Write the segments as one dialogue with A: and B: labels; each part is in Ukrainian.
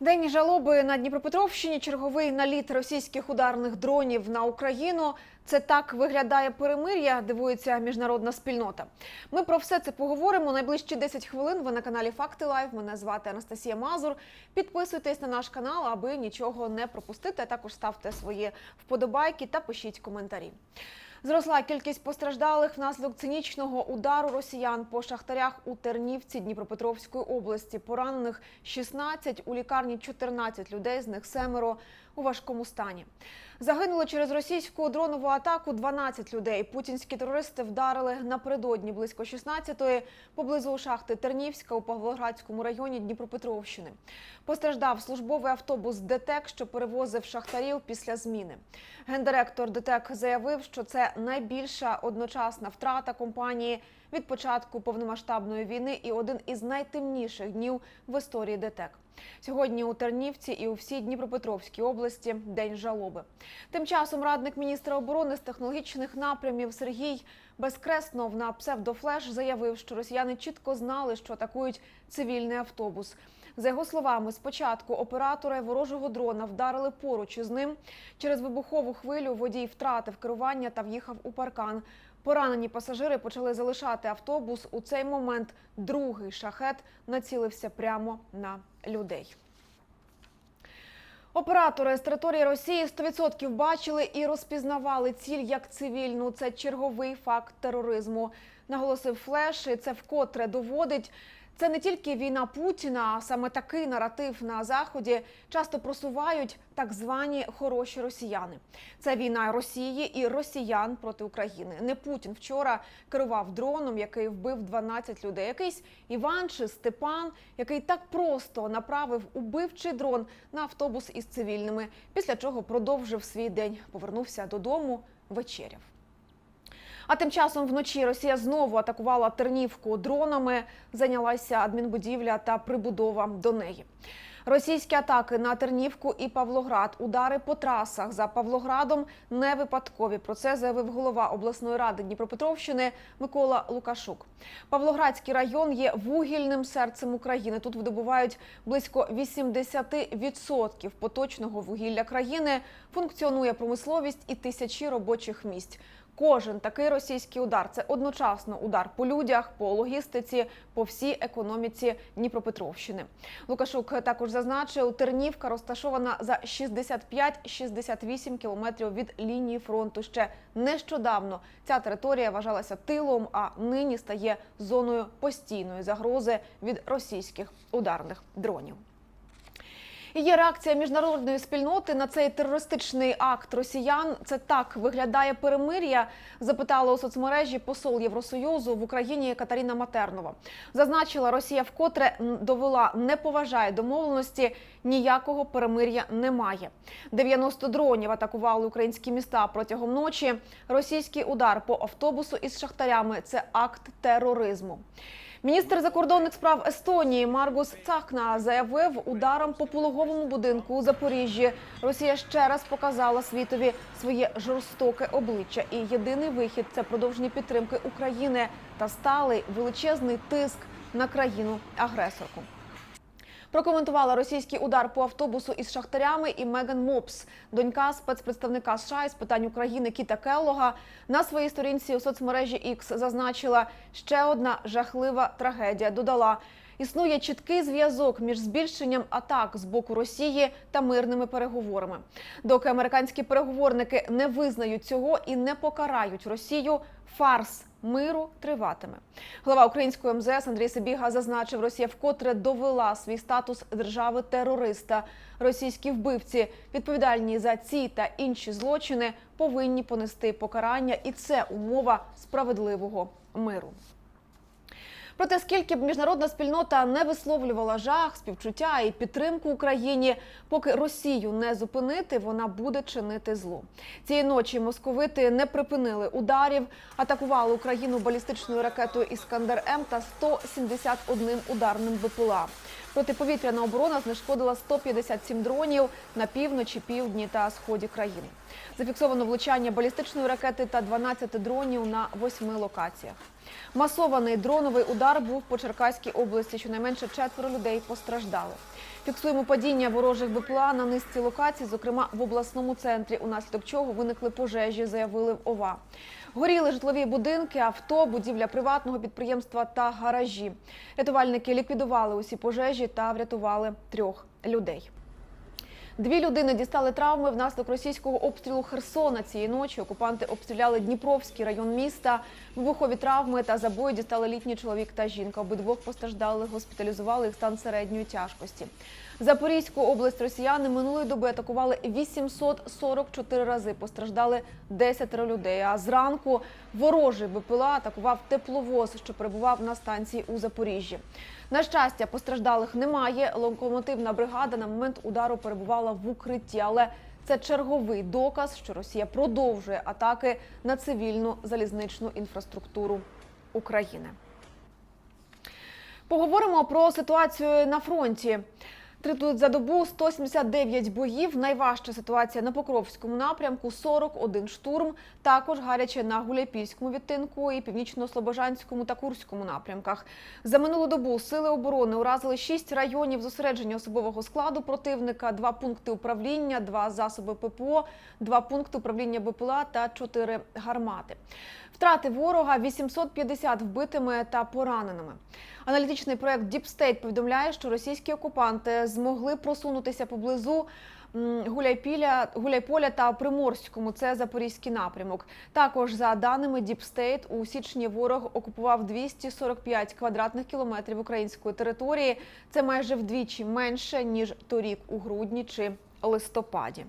A: День жалоби на Дніпропетровщині. Черговий наліт російських ударних дронів на Україну. Це так виглядає перемир'я. Дивується міжнародна спільнота. Ми про все це поговоримо найближчі 10 хвилин. Ви на каналі Факти Лайв. Мене звати Анастасія Мазур. Підписуйтесь на наш канал, аби нічого не пропустити. А також ставте свої вподобайки та пишіть коментарі. Зросла кількість постраждалих внаслідок цинічного удару росіян по шахтарях у Тернівці Дніпропетровської області. Поранених 16, у лікарні 14 людей, з них семеро у важкому стані. Загинули через російську дронову атаку 12 людей. Путінські терористи вдарили напередодні близько 16-ї поблизу шахти Тернівська у Павлоградському районі Дніпропетровщини. Постраждав службовий автобус ДТЕК, що перевозив шахтарів після зміни. Гендиректор ДТЕК заявив, що це найбільша одночасна втрата компанії від початку повномасштабної війни і один із найтемніших днів в історії ДТЕК. Сьогодні у Тернівці і у всій Дніпропетровській області день жалоби. Тим часом радник міністра оборони з технологічних напрямів Сергій Безкреснов на псевдофлеш заявив, що росіяни чітко знали, що атакують цивільний автобус. За його словами, спочатку оператори ворожого дрона вдарили поруч із ним. Через вибухову хвилю водій втратив керування та в'їхав у паркан. Поранені пасажири почали залишати автобус. У цей момент другий шахет націлився прямо на людей. Оператори з території Росії 100% бачили і розпізнавали ціль як цивільну. Це черговий факт тероризму. Наголосив Флеш, і це вкотре доводить. Це не тільки війна Путіна, а саме такий наратив на заході часто просувають так звані хороші росіяни. Це війна Росії і росіян проти України. Не Путін вчора керував дроном, який вбив 12 людей. Якийсь Іван чи Степан, який так просто направив убивчий дрон на автобус із цивільними, після чого продовжив свій день. Повернувся додому, вечеряв. А тим часом вночі Росія знову атакувала Тернівку дронами. Зайнялася адмінбудівля та прибудова до неї. Російські атаки на Тернівку і Павлоград, удари по трасах за Павлоградом не випадкові. Про це заявив голова обласної ради Дніпропетровщини Микола Лукашук. Павлоградський район є вугільним серцем України. Тут видобувають близько 80% поточного вугілля країни. Функціонує промисловість і тисячі робочих місць. Кожен такий російський удар це одночасно удар по людях, по логістиці, по всій економіці Дніпропетровщини. Лукашук також зазначив, Тернівка розташована за 65-68 кілометрів від лінії фронту. Ще нещодавно ця територія вважалася тилом, а нині стає зоною постійної загрози від російських ударних дронів. Є реакція міжнародної спільноти на цей терористичний акт росіян. Це так виглядає перемир'я. Запитала у соцмережі посол Євросоюзу в Україні Катаріна Матернова. Зазначила, Росія вкотре довела не поважає домовленості. Ніякого перемир'я немає. 90 дронів атакували українські міста протягом ночі. Російський удар по автобусу із шахтарями це акт тероризму. Міністр закордонних справ Естонії Маргус Цахна заявив, ударом по пологовому будинку у Запоріжжі Росія ще раз показала світові своє жорстоке обличчя. І єдиний вихід це продовження підтримки України та сталий величезний тиск на країну агресорку. Прокоментувала російський удар по автобусу із шахтарями і Меган Мопс, донька спецпредставника США із питань України Кіта Келлога. На своїй сторінці у соцмережі X зазначила ще одна жахлива трагедія. Додала. Існує чіткий зв'язок між збільшенням атак з боку Росії та мирними переговорами. Доки американські переговорники не визнають цього і не покарають Росію, фарс миру триватиме. Глава української МЗС Андрій Сибіга зазначив, Росія вкотре довела свій статус держави терориста. Російські вбивці, відповідальні за ці та інші злочини, повинні понести покарання, і це умова справедливого миру. Проте, скільки б міжнародна спільнота не висловлювала жах, співчуття і підтримку Україні, поки Росію не зупинити, вона буде чинити зло. Цієї ночі московити не припинили ударів, атакували Україну балістичною ракетою Іскандер М та 171 ударним БПЛА. Протиповітряна оборона знешкодила 157 дронів на півночі, півдні та сході країни. Зафіксовано влучання балістичної ракети та 12 дронів на восьми локаціях. Масований дроновий удар був по Черкаській області. Щонайменше четверо людей постраждали. Фіксуємо падіння ворожих БПЛА на низці локацій, зокрема в обласному центрі, унаслідок чого виникли пожежі, заявили в ОВА. Горіли житлові будинки, авто, будівля приватного підприємства та гаражі. Рятувальники ліквідували усі пожежі та врятували трьох людей. Дві людини дістали травми внаслідок російського обстрілу Херсона цієї ночі. Окупанти обстріляли Дніпровський район міста. Вибухові травми та забої дістали літній чоловік та жінка. Обидвох постраждали, госпіталізували їх стан середньої тяжкості. Запорізьку область росіяни минулої доби атакували 844 рази. Постраждали 10 людей. А зранку ворожий БПЛА атакував тепловоз, що перебував на станції у Запоріжжі. На щастя, постраждалих немає. Локомотивна бригада на момент удару перебувала в укритті, але це черговий доказ, що Росія продовжує атаки на цивільну залізничну інфраструктуру України. Поговоримо про ситуацію на фронті. Три тут за добу 179 боїв. Найважча ситуація на Покровському напрямку 41 штурм. Також гаряче на Гуляйпільському відтинку і північно-слобожанському та Курському напрямках. За минулу добу сили оборони уразили 6 районів зосередження особового складу противника, 2 пункти управління, 2 засоби ППО, 2 пункти управління БПЛА та 4 гармати. Втрати ворога 850 вбитими та пораненими. Аналітичний проект State повідомляє, що російські окупанти змогли просунутися поблизу Гуляйпіля, Гуляйполя та Приморському. Це запорізький напрямок. Також за даними State, у січні ворог окупував 245 квадратних кілометрів української території. Це майже вдвічі менше ніж торік у грудні чи листопаді.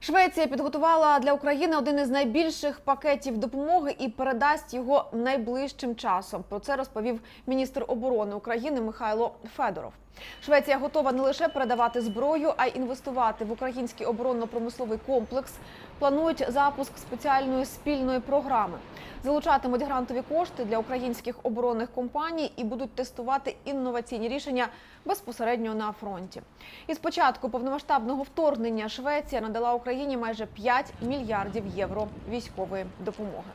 A: Швеція підготувала для України один із найбільших пакетів допомоги і передасть його найближчим часом. Про це розповів міністр оборони України Михайло Федоров. Швеція готова не лише передавати зброю, а й інвестувати в український оборонно-промисловий комплекс. Планують запуск спеціальної спільної програми. Залучатимуть грантові кошти для українських оборонних компаній і будуть тестувати інноваційні рішення безпосередньо на фронті. І з початку повномасштабного вторгнення Швеція надала Україні майже 5 мільярдів євро військової допомоги.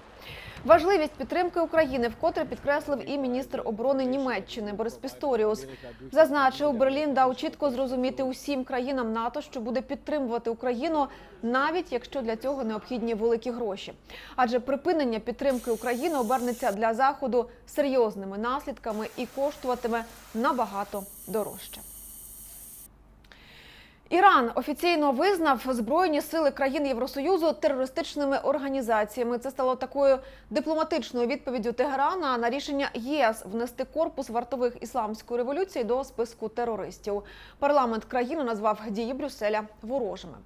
A: Важливість підтримки України вкотре підкреслив і міністр оборони Німеччини Борис Пісторіус. Зазначив, Берлін дав чітко зрозуміти усім країнам НАТО, що буде підтримувати Україну, навіть якщо для цього необхідні великі гроші. Адже припинення підтримки України обернеться для заходу серйозними наслідками і коштуватиме набагато дорожче. Іран офіційно визнав збройні сили країн Євросоюзу терористичними організаціями. Це стало такою дипломатичною відповіддю Тегерана на рішення ЄС внести корпус вартових ісламської революції до списку терористів. Парламент країни назвав дії Брюсселя ворожими.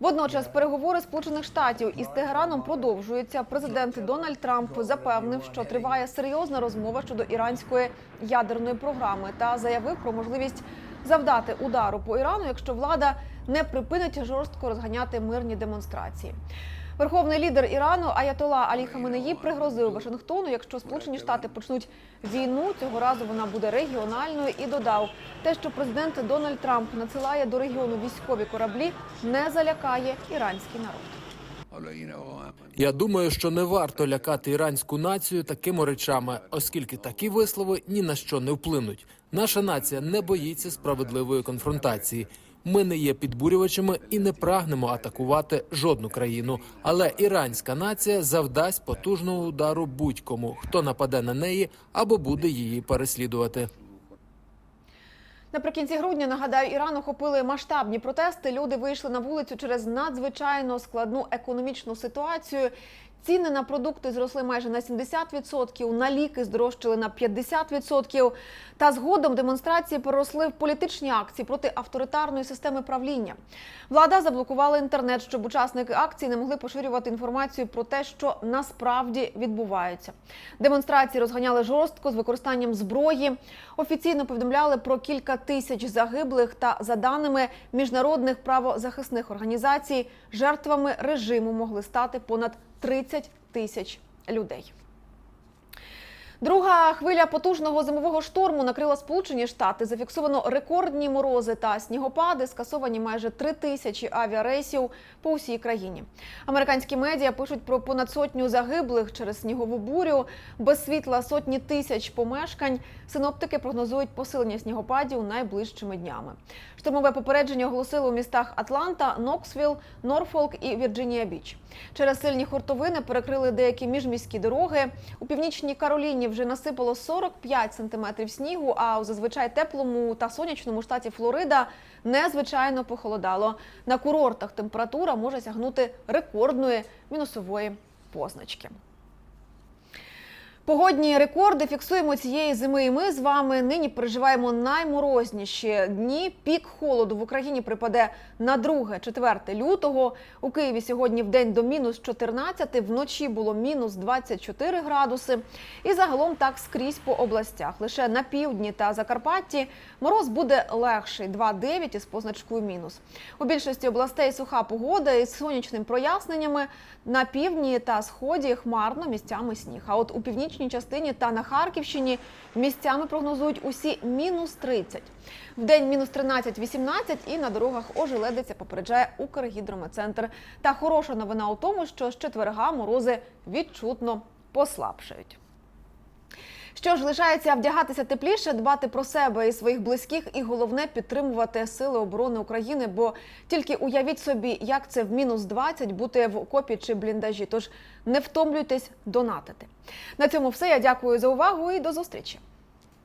A: Водночас переговори Сполучених Штатів із Тегераном продовжуються. Президент Дональд Трамп запевнив, що триває серйозна розмова щодо іранської ядерної програми та заявив про можливість завдати удару по Ірану, якщо влада не припинить жорстко розганяти мирні демонстрації. Верховний лідер Ірану Аятола Алі Хаменеї пригрозив Вашингтону, якщо Сполучені Штати почнуть війну, цього разу вона буде регіональною і додав те, що президент Дональд Трамп надсилає до регіону військові кораблі, не залякає іранський народ.
B: Я думаю, що не варто лякати іранську націю такими речами, оскільки такі вислови ні на що не вплинуть. Наша нація не боїться справедливої конфронтації. Ми не є підбурювачами і не прагнемо атакувати жодну країну. Але іранська нація завдасть потужного удару будь-кому, хто нападе на неї або буде її переслідувати.
A: Наприкінці грудня нагадаю, Іран охопили масштабні протести. Люди вийшли на вулицю через надзвичайно складну економічну ситуацію. Ціни на продукти зросли майже на 70%, на ліки здорожчали на 50%. Та згодом демонстрації переросли в політичні акції проти авторитарної системи правління. Влада заблокувала інтернет, щоб учасники акції не могли поширювати інформацію про те, що насправді відбувається. Демонстрації розганяли жорстко з використанням зброї. Офіційно повідомляли про кілька тисяч загиблих. Та за даними міжнародних правозахисних організацій, жертвами режиму могли стати понад 30 тисяч людей. Друга хвиля потужного зимового шторму накрила Сполучені Штати. Зафіксовано рекордні морози та снігопади, скасовані майже три тисячі авіарейсів по всій країні. Американські медіа пишуть про понад сотню загиблих через снігову бурю, без світла сотні тисяч помешкань. Синоптики прогнозують посилення снігопадів найближчими днями. Штормове попередження оголосили у містах Атланта, Ноксвіл, Норфолк і Вірджинія Біч. Через сильні хуртовини перекрили деякі міжміські дороги. У північній Кароліні вже насипало 45 сантиметрів снігу, а у зазвичай теплому та сонячному штаті Флорида незвичайно похолодало. На курортах температура може сягнути рекордної мінусової позначки. Погодні рекорди фіксуємо цієї зими. І ми з вами нині переживаємо найморозніші дні. Пік холоду в Україні припаде на 2-4 лютого. У Києві сьогодні в день до мінус 14, вночі було мінус 24 градуси. І загалом так скрізь по областях. Лише на півдні та Закарпатті мороз буде легший 2,9 із позначкою мінус. У більшості областей суха погода із сонячним проясненнями. На півдні та сході хмарно місцями сніг. А от у північній частині та на Харківщині місцями прогнозують усі мінус 30. В день мінус 13-18 і на дорогах ожеледиться, попереджає Укргідрометцентр. Та хороша новина у тому, що з четверга морози відчутно послабшають. Що ж лишається вдягатися тепліше, дбати про себе і своїх близьких, і головне підтримувати сили оборони України. Бо тільки уявіть собі, як це в мінус 20 бути в окопі чи бліндажі. Тож не втомлюйтесь донатити. На цьому все. Я дякую за увагу і до зустрічі.